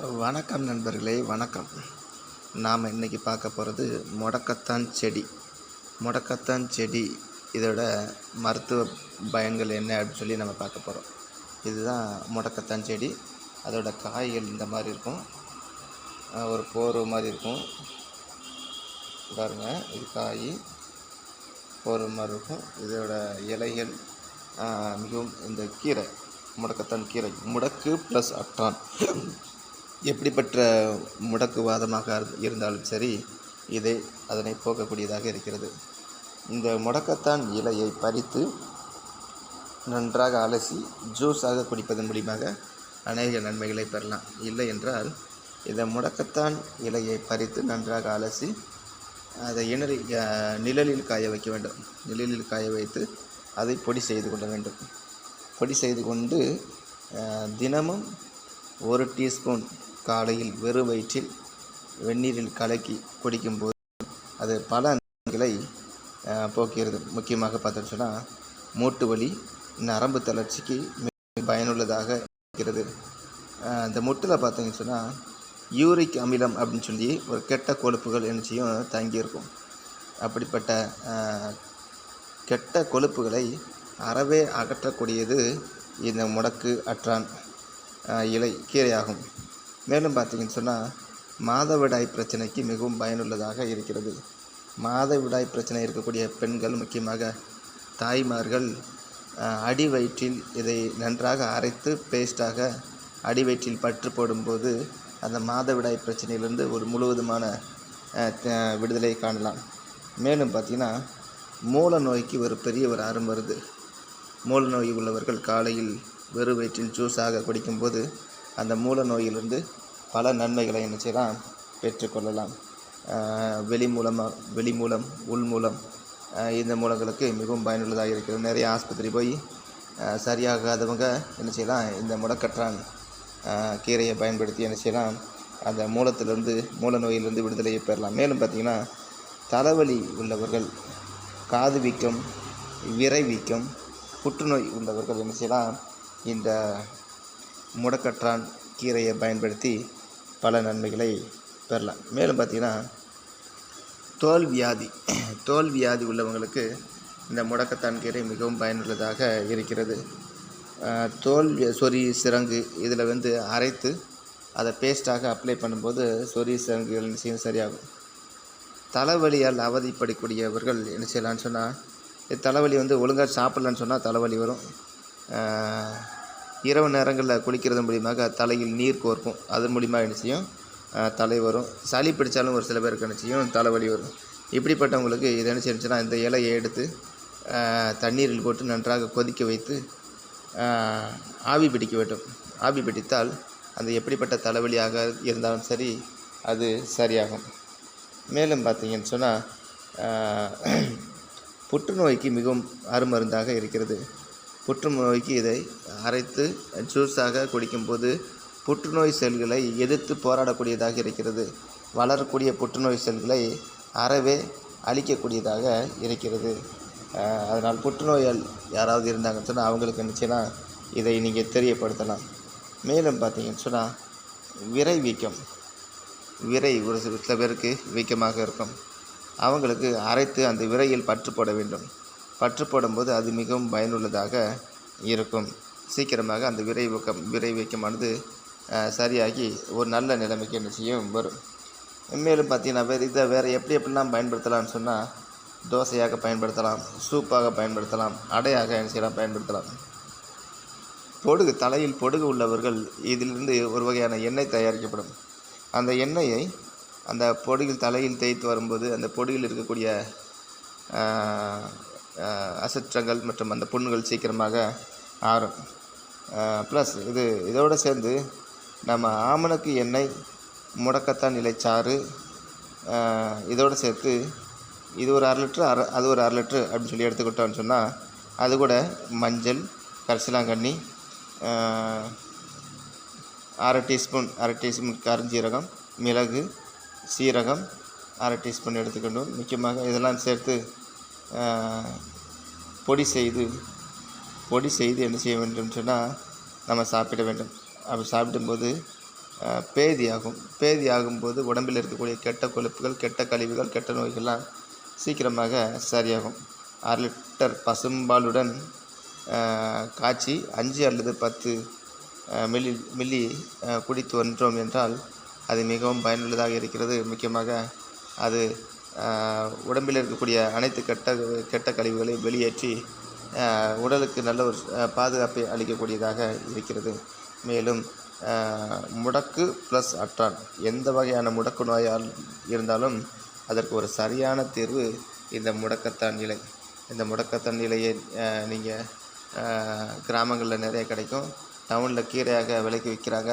வணக்கம் நண்பர்களே வணக்கம். நாம் இன்றைக்கி பார்க்க போகிறது முடக்கத்தான் செடி. முடக்கத்தான் செடி இதோட மருத்துவ பயன்கள் என்ன அப்படின்னு சொல்லி நம்ம பார்க்க போகிறோம் இதுதான் முடக்கத்தான் செடி. அதோட காய்கள் இந்த மாதிரி இருக்கும். ஒரு போர்வை மாதிரி இருக்கும். பாருங்கள் இது காய் போர்வை மாதிரி இருக்கும். இதோட இலைகள் மிகவும் இந்த கீரை முடக்கத்தான் கீரை. முடக்கு ப்ளஸ் அட்டான் எப்படிப்பட்ட முடக்குவாதமாக இரு- இருந்தாலும் சரி இதை அதனை போக்கக்கூடியதாக இருக்கிறது. இந்த முடக்கத்தான் இலையை பறித்து நன்றாக அலசி ஜூஸாக குடிப்பதன் மூலியமாக அநேக நன்மைகளை பெறலாம். இல்லை என்றால் இந்த முடக்கத்தான் இலையை பறித்து நன்றாக அலசி அதை இணறி நிழலில் காய வைக்க வேண்டும். நிழலில் காய வைத்து அதை பொடி செய்து கொள்ள வேண்டும். பொடி செய்து கொண்டு தினமும் ஒரு டீஸ்பூன் காலையில் வெறும் வயிற்றில் வெந்நீரில் கலக்கி குடிக்கும்போது அது பல நோய்களை போக்கிறது போக்குகிறது. முக்கியமாக பார்த்தோம்னு சொன்னால் மூட்டு வலி நரம்பு தளர்ச்சிக்கு மிக பயனுள்ளதாக இருக்கிறது. அந்த இந்த முட்டில் பார்த்தீங்கன்னு சொன்னால் யூரிக் அமிலம் அப்படின்னு சொல்லி ஒரு கெட்ட கொழுப்புகள் என்ன தங்கியிருக்கும். அப்படிப்பட்ட கெட்ட கொழுப்புகளை அறவே அகற்றக்கூடியது இந்த முடக்கு அற்றான் இலை கீரையாகும். மேலும் பார்த்தீங்கன்னு சொன்னால் மாதவிடாய் பிரச்சனைக்கு மிகவும் பயனுள்ளதாக இருக்கிறது. மாதவிடாய் பிரச்சனை இருக்கக்கூடிய பெண்கள் முக்கியமாக தாய்மார்கள் அடி வயிற்றில் இதை நன்றாக அரைத்து பேஸ்டாக அடி வயிற்றில் பற்று போடும்போது அந்த மாதவிடாய் பிரச்சனையிலிருந்து ஒரு முழுவதுமான விடுதலை காணலாம். மேலும் பார்த்தீங்கன்னா மூல நோய்க்கு ஒரு பெரிய ஒரு அருமருந்து மூல நோய் உள்ளவர்கள் காலையில் வெறும் வயிற்றில் ஜூஸாக குடிக்கும்போது அந்த மூல நோயிலிருந்து பல நன்மைகளை என்ன செய்யலாம் பெற்றுக்கொள்ளலாம். வெளி மூலமாக வெளி மூலம் உள் மூலம் இந்த மூலங்களுக்கு மிகவும் பயனுள்ளதாக இருக்கிறது. நிறைய ஆஸ்பத்திரி போய் சரியாகாதவங்க என்ன செய்யலாம் இந்த முடக்கற்றான் கீரையை பயன்படுத்தி என்ன செய்யலாம் அந்த மூலத்திலிருந்து மூல நோயிலிருந்து விடுதலையை பெறலாம். மேலும் பார்த்திங்கன்னா தலைவலி உள்ளவர்கள் காது வீக்கம் விரை வீக்கம் புற்றுநோய் உள்ளவர்கள் என்ன செய்யலாம் இந்த முடக்கற்றான் கீரையை பயன்படுத்தி பல நன்மைகளை பெறலாம். மேலும் பார்த்திங்கன்னா தோல் வியாதி தோல் வியாதி உள்ளவங்களுக்கு இந்த முடக்கத்தான் கீரை மிகவும் பயனுள்ளதாக இருக்கிறது. தோல் சொறி சிரங்கு இதில் வந்து அரைத்து அதை பேஸ்ட்டாக அப்ளை பண்ணும்போது சொறி சிரங்குகள் நிச்சயம் சரியாகும். தலைவலியால் அவதிப்படக்கூடியவர்கள் என்ன செய்யலாம்னு சொன்னால் தலைவலி வந்து ஒழுங்காக சாப்பிட்லன்னு சொன்னால் தலைவலி வரும். இரவு நேரங்களில் குளிக்கிறது மூலியமாக தலையில் நீர் கோர்க்கும். அதன் மூலிமா என்ன செய்யும்? தலை வரும். சளி பிடிச்சாலும் ஒரு சில பேருக்கு என்ன செய்யும்? தலைவலி வரும். இப்படிப்பட்டவங்களுக்கு இது என்ன செய்யணுச்சுன்னா இந்த இலையை எடுத்து தண்ணீரில் போட்டு நன்றாக கொதிக்க வைத்து ஆவி பிடிக்க வேண்டும். ஆவி பிடித்தால் அந்த எப்படிப்பட்ட தலைவலியாக இருந்தாலும் சரி அது சரியாகும். மேலும் பார்த்தீங்கன்னு சொன்னால் புற்றுநோய்க்கு மிகவும் அருமருந்தாக இருக்கிறது. புற்றுநோய்க்கு இதை அரைத்து ஜூஸாக குடிக்கும்போது புற்றுநோய் செல்களை எதிர்த்து போராடக்கூடியதாக இருக்கிறது. வளரக்கூடிய புற்றுநோய் செல்களை அறவே அழிக்கக்கூடியதாக இருக்கிறது. அதனால் புற்றுநோயால் யாராவது இருந்தாங்கன்னு சொன்னால் அவங்களுக்கு நினச்சினா இதை நீங்கள் தெரியப்படுத்தலாம். மேலும் பார்த்தீங்கன்னு சொன்னால் விரை வீக்கம். விரை ஒரு சில பேருக்கு வீக்கமாக இருக்கும். அவங்களுக்கு அரைத்து அந்த விரையில் பற்று போட வேண்டும். பற்று போடும்போது அது மிகவும் பயனுள்ளதாக இருக்கும். சீக்கிரமாக அந்த விரை விரைவக்கமானது விரை சரியாகி ஒரு நல்ல நிலைமைக்கு என்ன செய்யும் வரும். மேலும் பார்த்தீங்கன்னா வேறு இதை வேறு எப்படி எப்படிலாம் பயன்படுத்தலாம்னு சொன்னால் தோசையாக பயன்படுத்தலாம் சூப்பாக பயன்படுத்தலாம் அடையாக என்ன செய்யலாம் பயன்படுத்தலாம். பொடுகு தலையில் பொடுகு உள்ளவர்கள் இதிலிருந்து ஒரு வகையான எண்ணெய் தயாரிக்கப்படும். அந்த எண்ணெயை அந்த பொடுகில் தலையில் தேய்த்து வரும்போது அந்த பொடுகில் இருக்கக்கூடிய அசற்றங்கள் மற்றும் அந்த புண்ணுகள் சீக்கிரமாக ஆறும். ப்ளஸ் இது இதோடு சேர்ந்து நம்ம ஆமணக்கு எண்ணெய் முடக்கத்தான் இலைச்சாறு இதோடு சேர்த்து இது ஒரு அரை லிட்ரு அரை அது ஒரு அரை லிட்ரு அப்படின்னு சொல்லி எடுத்துக்கிட்டோம்னு சொன்னால் அது கூட மஞ்சள் கரிசலாங்கண்ணி அரை டீஸ்பூன் அரை டீஸ்பூன் கருஞ்சீரகம் மிளகு சீரகம் அரை டீஸ்பூன் எடுத்துக்கணும். முக்கியமாக இதெல்லாம் சேர்த்து பொடி செய்து பொடி செய்து என்ன செய்ய வேண்டும் சொன்னால் நம்ம சாப்பிட வேண்டும். அப்படி சாப்பிடும்போது அஹ், பேதியாகும். பேதியாகும்போது உடம்பில் இருக்கக்கூடிய கெட்ட கொழுப்புகள் கெட்ட கழிவுகள் கெட்ட நோய்கள்லாம் சீக்கிரமாக சரியாகும். அரை லிட்டர் பசும்பாலுடன் காய்ச்சி அஞ்சு அல்லது பத்து மில்லி மில்லி குடித்து வந்தோம் என்றால் அது மிகவும் பயனுள்ளதாக இருக்கிறது. முக்கியமாக அது உடம்பில் இருக்கக்கூடிய அனைத்து கெட்ட கெட்ட கழிவுகளையும் வெளியேற்றி உடலுக்கு நல்ல ஒரு பாதுகாப்பை அளிக்கக்கூடியதாக இருக்கிறது. மேலும் முடக்கு ப்ளஸ் அற்றான். எந்த வகையான முடக்கு நோயால் இருந்தாலும் அதற்கு ஒரு சரியான தீர்வு இந்த முடக்கத்தான் நிலை. இந்த முடக்கத்தான் நிலையை நீங்கள் கிராமங்களில் நிறைய கிடைக்கும். டவுனில் கீரையாக விலைக்கு விற்கிறாங்க.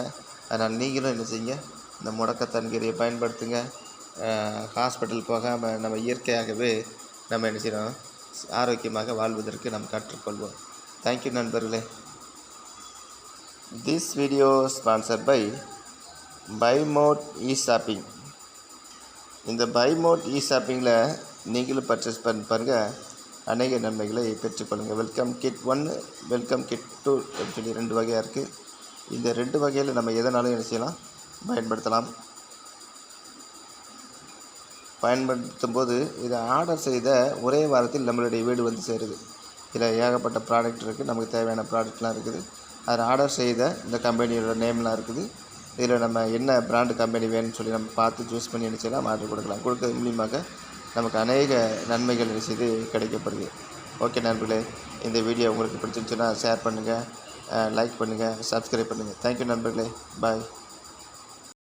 அதனால் நீங்களும் என்ன செய்யுங்க இந்த முடக்கத்தான் கீரையை பயன்படுத்துங்க. ஹாஸ்பிட்டல் போகாமல் நம்ம இயற்கையாகவே நம்ம என்ன செய்கிறோம் ஆரோக்கியமாக வாழ்வதற்கு நாம் கற்றுக்கொள்வோம். தேங்க்யூ நண்பர்களே. This video sponsor by Bymod e shopping இந்த பைமோட் இ ஷாப்பிங்கில் நீங்களும் பர்ச்சேஸ் பண்ணி பாருங்கள் அநேக நன்மைகளை பெற்றுக்கொள்ளுங்கள் வெல்கம் கிட் ஒன்று வெல்கம் கிட் டூ அப்படின்னு சொல்லி ரெண்டு வகையாக இருக்குது இந்த ரெண்டு வகையில் நம்ம எதனாலும் என்ன செய்யலாம்? பயன்படுத்தலாம். பயன்படுத்தும் போது இதை ஆர்டர் செய்த ஒரே வாரத்தில் நம்மளுடைய வீடு வந்து சேருது. இதில் ஏகப்பட்ட ப்ராடக்ட் இருக்குது நமக்கு தேவையான ப்ராடக்ட்லாம் இருக்குது. அதில் ஆர்டர் செய்த இந்த கம்பெனியோட நேம்லாம் இருக்குது. இதில் நம்ம என்ன பிராண்டு கம்பெனி வேணும்னு சொல்லி நம்ம பார்த்து சூஸ் பண்ணி என்ன ஆர்டர் கொடுக்கலாம். கொடுக்கறது மூலியமாக நமக்கு அநேக நன்மைகள் செய்து கிடைக்கப்படுது. ஓகே நண்பர்களே இந்த வீடியோ உங்களுக்கு பிடிச்சிருந்துச்சுன்னா ஷேர் பண்ணுங்கள் லைக் பண்ணுங்கள் சப்ஸ்கிரைப் பண்ணுங்கள் தேங்க்யூ நண்பர்களே. பாய்